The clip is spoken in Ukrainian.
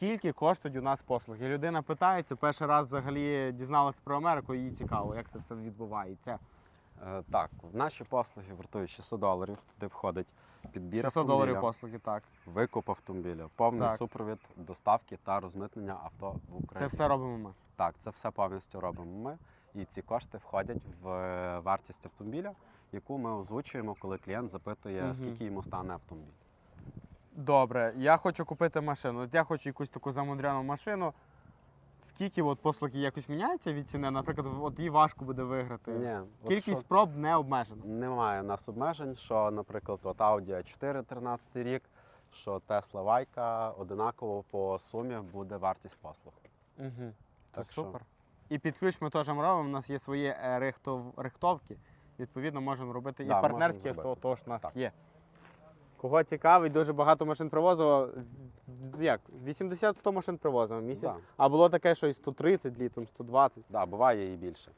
Скільки коштують у нас послуги? Людина питається, перший раз взагалі дізналася про Америку, їй цікаво, як це все відбувається. Е, Так, в наші послуги вартують 600 доларів. Туди входить підбір 600 доларів послуги, так. викуп автомобіля, повний Так. супровід доставки та розмитнення авто в Україні. Це все робимо ми. Так, це все повністю робимо ми. І ці кошти входять в е, вартість автомобіля, яку ми озвучуємо, коли клієнт запитує, Мгм. скільки йому стане автомобіль. Добре, я хочу купити машину. От я хочу якусь таку замудряну машину. Скільки от послуги якось міняється від ціни? Наприклад, от її важко буде виграти. Ні, от Кількість що- спроб не обмежена. Немає у нас обмежень, що, наприклад, от Audi a 4 13 рік, що Tesla Вайка одинаково по сумі буде вартість послуг. Угу. Це Так що- супер. І під ключ ми теж робимо. У нас є свої е, рихтов... рихтовки. Відповідно, можемо робити Да, і партнерські, з того зробити. того ж у нас Так. є. Кого цікавить, дуже багато машин привозило. Як? 80-100 машин привозимо в місяць. Да. А було таке, що і 130 літом, 120. Да, буває і більше.